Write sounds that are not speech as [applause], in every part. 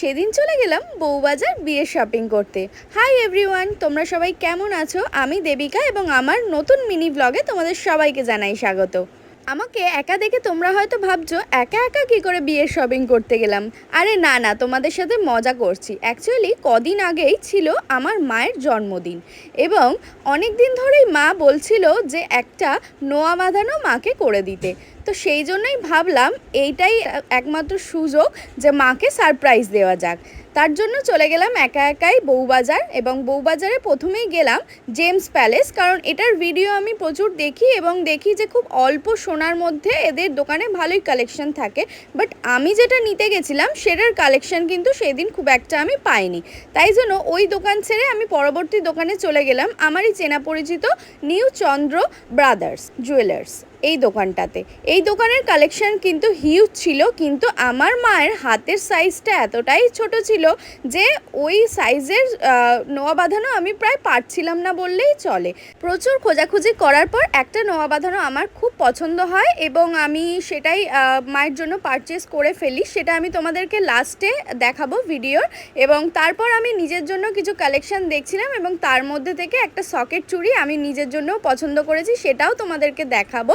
সেদিন চলে গেলাম বউবাজার বিয়ের শপিং করতে। হাই এভরিওয়ান তোমরা সবাই কেমন আছো? আমি দেবিকা এবং আমার নতুন মিনি ব্লগে তোমাদের সবাইকে জানাই স্বাগত। আমাকে একা দেখে তোমরা হয়তো ভাবছ, একা একা কি করে বিয়ের শপিং করতে গেলাম? আরে না না, তোমাদের সাথে মজা করছি। অ্যাকচুয়ালি কদিন আগেই ছিল আমার মায়ের জন্মদিন এবং অনেক দিন ধরেই মা বলছিল যে একটা নোয়া বাঁধানো মাকে করে দিতে। তো সেই জন্যই ভাবলাম এইটাই একমাত্র সুযোগ যে মাকে সারপ্রাইজ দেওয়া যাক। তার জন্য চলে গেলাম একা একাই বউবাজার এবং বউবাজারে প্রথমেই গেলাম জেমস প্যালেস কারণ এটার ভিডিও আমি প্রচুর দেখি এবং দেখি যে খুব অল্প সোনার মধ্যে এদের দোকানে ভালোই কালেকশন থাকে। বাট আমি যেটা নিতে গেছিলাম সেটার কালেকশন কিন্তু সেদিন খুব একটা আমি পাইনি। তাই জন্য ওই দোকান ছেড়ে আমি পরবর্তী দোকানে চলে গেলাম আমারই চেনা পরিচিত নিউ চন্দ্র ব্রাদার্স জুয়েলার্স এই দোকানটাতে। এই দোকানের কালেকশন কিন্তু হিউজ ছিল, কিন্তু আমার মায়ের হাতের সাইজটা এতটাই ছোট ছিল যে ওই সাইজের নোয়া বাঁধানো আমি প্রায় পারছিলাম না বললেই চলে। প্রচুর খোঁজাখুঁজি করার পর একটা নোয়া বাঁধানো আমার খুব পছন্দ হয় এবং আমি সেটাই মায়ের জন্য পারচেস করে ফেলি। সেটা আমি তোমাদেরকে লাস্টে দেখাবো ভিডিওর এবং তারপর আমি নিজের জন্য কিছু কালেকশন দেখছিলাম এবং তার মধ্যে থেকে একটা সকেট চুড়ি আমি নিজের জন্যও পছন্দ করেছি, সেটাও তোমাদেরকে দেখাবো।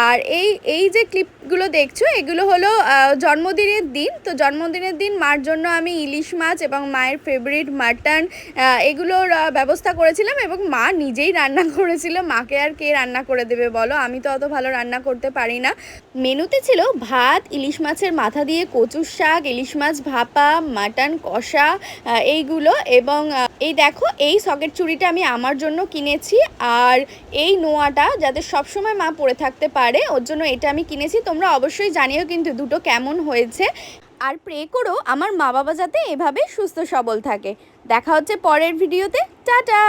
আর এই এই যে ক্লিপগুলো দেখছ, এগুলো হলো জন্মদিনের দিন। তো জন্মদিনের দিন মার জন্য আমি ইলিশ মাছ এবং মায়ের ফেভারিট মাটন এগুলোর ব্যবস্থা করেছিলাম এবং মা নিজেই রান্না [laughs] করেছিল। মাকে আর কে রান্না করে দেবে বলো? আমি তো অত ভালো রান্না করতে পারি না। মেনুতে ছিল ভাত, ইলিশ মাছের মাথা দিয়ে কচুর শাক, ইলিশ মাছ ভাপা মাটন কষা এইগুলো এবং এই দেখো, এই সকেট চুড়িটা আমি আমার জন্য কিনেছি। আর এই নোয়াটা যাতে সবসময় মা পরে থাকতে পারে, ওর জন্য এটা আমি কিনেছি, তোমরা অবশ্যই জানিও কিন্তু দুটো কেমন হয়েছে। আর প্রে করো আমার মা বাবা যাতে এভাবে সুস্থ সবল থাকে। দেখা হচ্ছে পরের ভিডিওতে টাটা!